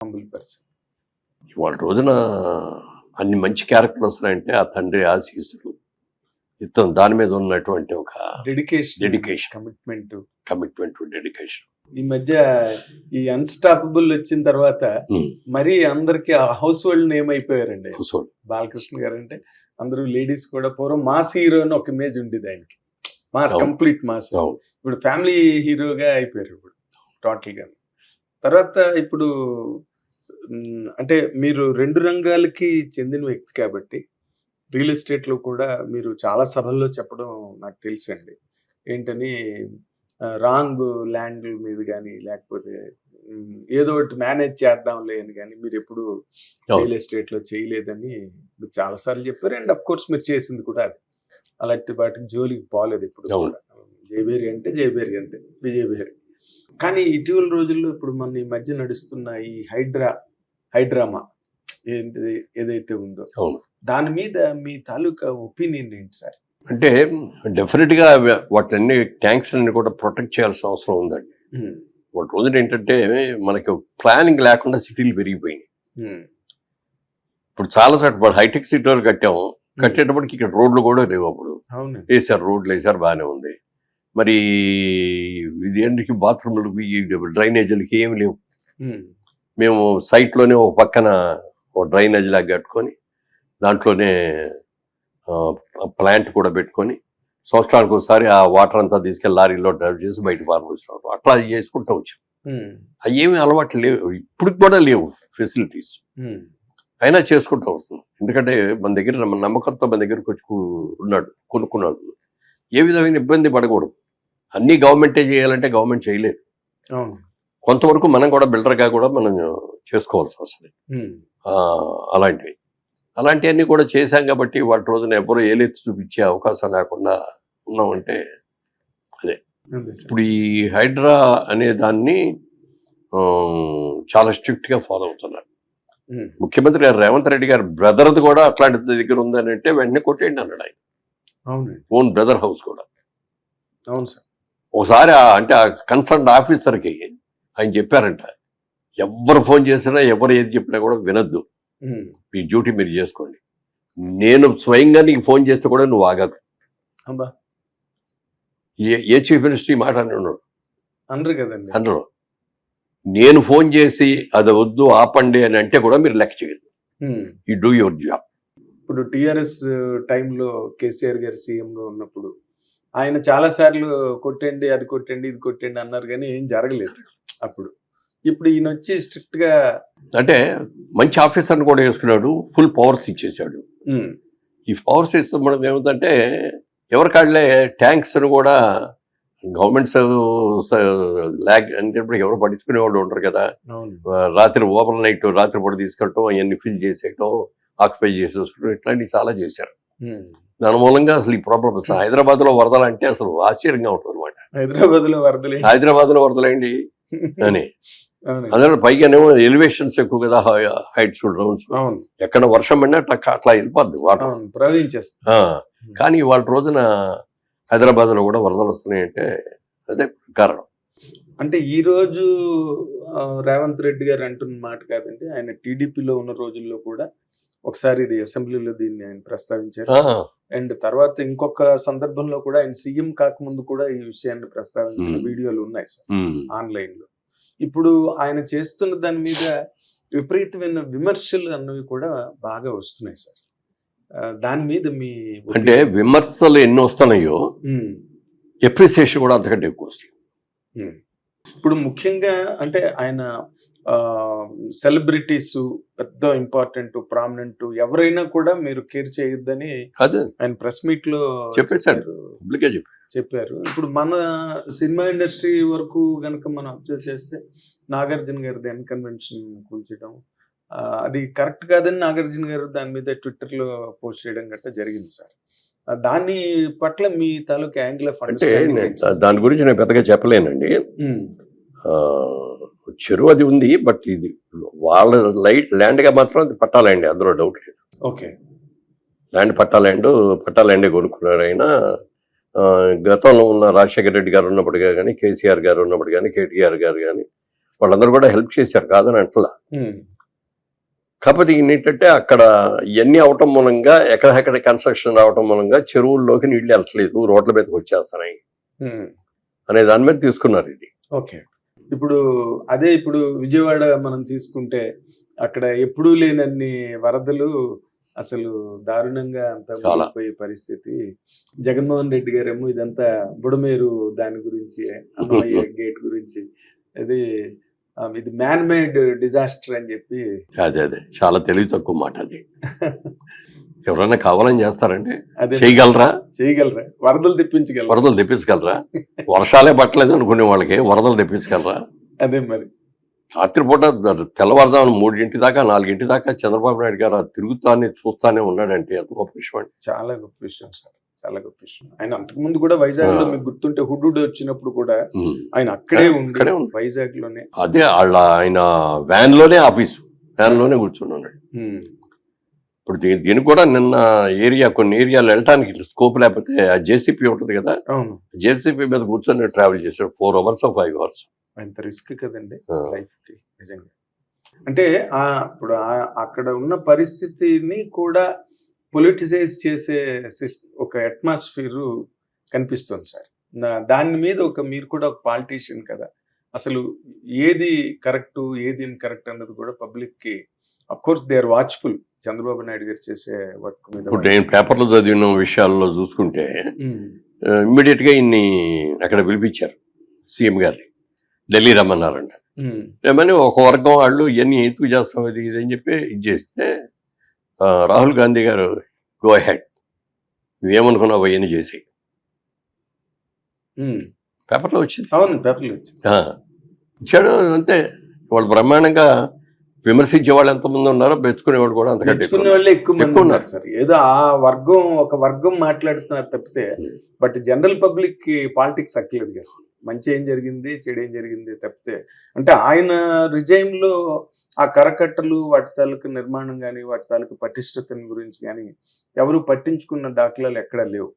Humble person ఇవాళ రోజున అన్ని మంచి క్యారెక్టర్లు వస్తున్నాయంటే ఆ తండ్రి ఆశీస్సులు ఇతను దాని మీద ఉన్నటువంటి ఒక dedication Dedication. Commitment commitment dedication ఈ మధ్య ఈ అన్స్టాపబుల్ వచ్చిన తర్వాత మరి అందరికి ఆ హౌస్ హోల్డ్ నేమ్ అయిపోయారండి బాలకృష్ణ గారు అంటే అందరూ లేడీస్ కూడా పూర్వం మాస్ హీరో అని ఒక ఇమేజ్ ఉండేది ఆయనకి. మాస్. Complete mass. ఇప్పుడు ఫ్యామిలీ హీరోగా అయిపోయారు ఇప్పుడు టోటల్గా తర్వాత ఇప్పుడు అంటే మీరు రెండు రంగాలకి చెందిన వ్యక్తి కాబట్టి రియల్ ఎస్టేట్లో కూడా మీరు చాలా సభల్లో చెప్పడం నాకు తెలుసండి. ఏంటని రాంగ్ ల్యాండ్ మీద కానీ లేకపోతే ఏదో ఒకటి మేనేజ్ చేద్దాంలే అని కానీ మీరు ఎప్పుడు రియల్ ఎస్టేట్లో చేయలేదని మీరు చాలా సార్లు చెప్పారు. అండ్ అఫ్ కోర్స్ మీరు చేసింది కూడా అది. అలాంటి వాటికి జోలికి పోలేదు ఇప్పుడు జయబేరి అంటే జయబేరి అంతే విజయబేరి కానీ ఇటీవల రోజుల్లో ఇప్పుడు మన ఈ మధ్య నడుస్తున్న ఈ హైడ్రా హైడ్రామా ఏంటిది ఏదైతే ఉందో. అవును. దాని మీద మీ తాలూకా ఒపీనియన్ ఏంటి సార్? అంటే డెఫినెట్గా వాటిని ట్యాంక్స్ అన్ని కూడా ప్రొటెక్ట్ చేయాల్సిన అవసరం ఉందండి. వాటి రోజున ఏంటంటే మనకి ప్లానింగ్ లేకుండా సిటీలు పెరిగిపోయినాయి. ఇప్పుడు చాలా చోట్ల హైటెక్ సిటీలు కట్టాము. కట్టేటప్పటికి ఇక్కడ రోడ్లు కూడా లేవు అప్పుడు. వేసారు రోడ్లు వేసారు బాగానే ఉంది. మరి ఇది ఏంటికి బాత్రూమ్లకు డ్రైనేజీలకి ఏమి లేవు. మేము సైట్లోనే ఒక పక్కన ఒక డ్రైనేజ్ లాగా కట్టుకొని దాంట్లోనే ప్లాంట్ కూడా పెట్టుకొని సంవత్సరానికి ఒకసారి ఆ వాటర్ అంతా తీసుకెళ్ళి లారీలో డ్రైవ్ చేసి బయట పారబోస్తున్నాం అట్లా చేసుకుంటూ వచ్చాం. అవి ఏమి అలవాట్లు లేవు. ఇప్పుడు కూడా లేవు ఫెసిలిటీస్. అయినా చేసుకుంటూ వస్తున్నాం. ఎందుకంటే మన దగ్గర మన నమ్మకంతో మన దగ్గరకు వచ్చి ఉన్నాడు కొనుక్కున్నాడు. ఏ విధమైన ఇబ్బంది పడకూడదు. అన్నీ గవర్నమెంటే చేయాలంటే గవర్నమెంట్ చేయలేదు. కొంతవరకు మనం కూడా బిల్డర్గా కూడా మనం చేసుకోవాల్సి వస్తుంది అలాంటివి. అలాంటివన్నీ కూడా చేశాం కాబట్టి వాటి రోజున ఎవరో ఏలెత్తి చూపించే అవకాశం లేకుండా ఉన్నామంటే సార్. ఇప్పుడు ఈ హైడ్రా అనే దాన్ని చాలా స్ట్రిక్ట్గా ఫాలో అవుతున్నారు. ముఖ్యమంత్రి గారు రేవంత్ రెడ్డి గారు బ్రదర్ది కూడా అట్లాంటి దగ్గర ఉందని అంటే వెంటనే కొట్టేయండి అన్నాడు ఆయన. ఓన్ బ్రదర్ హౌస్ కూడా. అవును సార్. ఒకసారి అంటే ఆ కన్సర్న్ ఆఫీసర్కి ఆయన చెప్పారంట ఎవరు ఫోన్ చేసినా ఎవరు ఏది చెప్పినా కూడా వినొద్దు. మీ డ్యూటీ మీరు చేసుకోండి. నేను స్వయంగా నీకు ఫోన్ చేస్తే కూడా నువ్వు ఆగకు. అబ్బా. ఏ ఏ చీఫ్ మినిస్టర్ ఈ మాట అని ఉన్నాడు అనరు కదండి. అందరూ నేను ఫోన్ చేసి అది వద్దు ఆపండి అని అంటే కూడా మీరు లెక్క చేయదు. ఈ డూ యువర్ జాబ్ ఇప్పుడు టిఆర్ఎస్ టైంలో కేసీఆర్ గారు సీఎం గా ఉన్నప్పుడు ఆయన చాలా సార్లు కొట్టండి అది కొట్టండి ఇది కొట్టండి అన్నారు కానీ ఏం జరగలేదు అప్పుడు. ఇప్పుడు ఈయన వచ్చి స్ట్రిక్ట్గా అంటే మంచి ఆఫీసర్ని కూడా వేసుకున్నాడు ఫుల్ పవర్స్ ఇచ్చేసాడు ఈ పవర్స్ ఇస్తూ మనం ఏమిటంటే ఎవరి కాళ్ళే ట్యాంక్స్ కూడా గవర్నమెంట్స్ ల్యాగ్ అంటే ఎవరు పట్టించుకునే వాళ్ళు ఉంటారు కదా. రాత్రి ఓవర్ నైట్ రాత్రి పూట తీసుకెళ్ళటం అవన్నీ ఫిల్ చేసేయటం ఆక్యుపై చేసేసుకోవడం ఇట్లాంటివి చాలా చేశారు. దాని మూలంగా అసలు ఈ ప్రాబ్లం అసలు హైదరాబాద్లో వరదలు అంటే అసలు ఆశ్చర్యంగా ఉంటుంది అనమాట హైదరాబాద్లో వరదలే హైదరాబాద్లో వరదలేండి అని. అందులో పైగానేమో ఎలివేషన్స్ ఎక్కువ కదా హైట్స్ రౌండ్స్ ఎక్కడ వర్షం పడినా అట్లా అట్లా వెళ్ళిపోద్ది వాటర్. కానీ వాళ్ళ రోజున హైదరాబాద్లో కూడా వరదలు వస్తున్నాయంటే అదే కారణం. అంటే ఈ రోజు రేవంత్ రెడ్డి గారు అంటున్న మాట కాదండి ఆయన టీడీపీలో ఉన్న రోజుల్లో కూడా ఒకసారి ఇది అసెంబ్లీలో దీన్ని ఆయన ప్రస్తావించారు. అండ్ తర్వాత ఇంకొక సందర్భంలో కూడా ఆయన సీఎం కాకముందు కూడా ఈ విషయాన్ని ప్రస్తావించిన. వీడియోలు ఉన్నాయి సార్. ఆన్లైన్లో ఇప్పుడు ఆయన చేస్తున్న దాని మీద విపరీతమైన విమర్శలు అన్నవి కూడా బాగా వస్తున్నాయి సార్. దాని మీద మీ అంటే విమర్శలు ఎన్ని వస్తున్నాయో ఎప్రిసియేషన్ కూడా అంతకంటే ఎక్కువ వస్తుంది. ఇప్పుడు ముఖ్యంగా అంటే ఆయన సెలబ్రిటీస్ పెద్ద ఇంపార్టెంట్ ప్రామినెంట్ ఎవరైనా కూడా మీరు కేర్ చేయొద్దని అదే. ఆయన ప్రెస్ మీట్లో. చెప్పారు. చెప్పారు. ఇప్పుడు మన సినిమా ఇండస్ట్రీ వరకు గనక మనం అబ్జర్వ్ చేస్తే నాగార్జున గారి దెన్ కన్వెన్షన్ కూల్చడం అది కరెక్ట్ కాదని నాగార్జున గారు దాని మీద ట్విట్టర్లో పోస్ట్ చేయడం గట్రా జరిగింది సార్. దాని పట్ల మీ తాలూకా యాంగిల్ ఆఫ్ అంటే దాని గురించి నేను పెద్దగా చెప్పలేనండి. చెరువు అది ఉంది బట్ ఇది వాళ్ళ లైట్ ల్యాండ్గా మాత్రం అది పట్టా ల్యాండ్ అందులో డౌట్ లేదు. ఓకే. ల్యాండ్ పట్టా ల్యాండ్ పట్టా ల్యాండే కొనుక్కున్నారు ఆయన గతంలో ఉన్న రాజశేఖర రెడ్డి గారు ఉన్నప్పుడు కానీ కేసీఆర్ గారు ఉన్నప్పుడు కానీ కేటీఆర్ గారు కానీ వాళ్ళందరూ కూడా హెల్ప్ చేశారు కాదని అంటలా. కాకపోతే ఏంటంటే అక్కడ ఇవన్నీ అవటం మూలంగా ఎక్కడెక్కడ కన్స్ట్రక్షన్ రావటం మూలంగా చెరువుల్లోకి నీళ్ళు వెళ్ళట్లేదు రోడ్ల మీదకి వచ్చేస్తున్నాయి. అనే దాని మీద తీసుకున్నారు ఇది. ఓకే. ఇప్పుడు అదే ఇప్పుడు విజయవాడ మనం తీసుకుంటే అక్కడ ఎప్పుడూ లేనన్ని వరదలు అసలు దారుణంగా అంత. పోయే పరిస్థితి జగన్మోహన్ రెడ్డి గారేమో ఇదంతా బుడమేరు దాని గురించి అన్నమయ్య గేట్ గురించి ఆ, ఇది మ్యాన్ మేడ్ డిజాస్టర్ అని చెప్పి అదే అదే. చాలా తెలివి తక్కువ మాట అది. ఎవరైనా కావాలని చేస్తారంటే అదే. చేయగలరా? చేయగలరా? వరదలు తెప్పించగలరా? వరదలు తెప్పించగలరా? వర్షాలే పట్టలేదు అనుకునే వాళ్ళకి వరదలు తెప్పించగలరా? అదే మరి. రాత్రిపూట తెల్లవారుజామున మూడింటి దాకా నాలుగింటి దాకా చంద్రబాబు నాయుడు గారు ఆ తిరుగుతానే చూస్తానే ఉన్నాడంటే ఎంత గొప్ప విషయం అండి. చాలా గొప్ప విషయం సార్. చాలా గొప్ప విషయం ఆయన అంతకు ముందు కూడా వైజాగ్లో. మీకు గుర్తుంటే హుడ్డుడ్ వచ్చినప్పుడు కూడా. ఆయన అక్కడే ఉండి. వైజాగ్లోనే అదే వాళ్ళ ఆయన వ్యాన్లోనే ఆఫీసు. వ్యాన్లోనే కూర్చుని ఉన్నాడు. ఇప్పుడు దీని దీనికి కూడా నిన్న ఏరియా కొన్ని ఏరియాలు వెళ్ళటానికి స్కోప్ లేకపోతే ఆ జేసీపీ ఉంటుంది కదా? అవును. జేసీపీ మీద కూర్చొని ట్రావెల్ చేశాడు ఫోర్ అవర్స్ ఫైవ్ అవర్స్ అంత రిస్క్ కదండి లైఫ్కి నిజంగా. అంటే ఆ ఇప్పుడు అక్కడ ఉన్న పరిస్థితిని కూడా పొలిటిసైజ్ చేసే సిస్- ఒక అట్మాస్ఫియర్ కనిపిస్తుంది సార్. దాని మీద ఒక మీరు కూడా ఒక పాలిటీషియన్ కదా. అసలు ఏది కరెక్ట్ ఏది ఇన్కరెక్ట్ అన్నది కూడా పబ్లిక్కి of course they are watchful Chandrababu Naidu గారు చేసే వర్క్ మీద ఇప్పుడు నేను పేపర్లో చదివిన విషయాల్లో చూసుకుంటే ఉమ్, ఇమ్మీడియట్గా ఇన్ని అక్కడ పిలిపించారు సీఎం గారిని. ఢిల్లీ రమ్మన్నారంట. ఉమ్, ఏమని ఒక వర్గం వాళ్ళు ఇవన్నీ ఎందుకు చేస్తాం ఇది ఇది అని చెప్పి ఇది చేస్తే రాహుల్ గాంధీ గారు గో హెడ్ నువ్వేమనుకున్నావు అవన్నీ చేసి. పేపర్లో వచ్చింది. అవును పేపర్లు వచ్చింది. ఇచ్చాడు అంతే. వాళ్ళు బ్రహ్మాండంగా విమర్శించే వాళ్ళు ఎంతమంది ఉన్నారో మెచ్చుకునే వాళ్ళు కూడా అంతకంటే ఎక్కువ. వాళ్ళే ఎక్కువ మంది ఉన్నారు. సార్. ఏదో ఆ వర్గం ఒక వర్గం మాట్లాడుతున్నారు తప్పితే. బట్ జనరల్ పబ్లిక్కి పాలిటిక్స్ అక్కలేదు కదా మంచి ఏం జరిగింది చెడు ఏం జరిగింది తప్పితే అంటే ఆయన రిజైన్లో ఆ కరకట్టలు వాటి తాలూకు నిర్మాణం కానీ వాటి తాలూకు పటిష్టతని గురించి కానీ ఎవరు పట్టించుకున్న దాఖలాలు ఎక్కడా లేవు.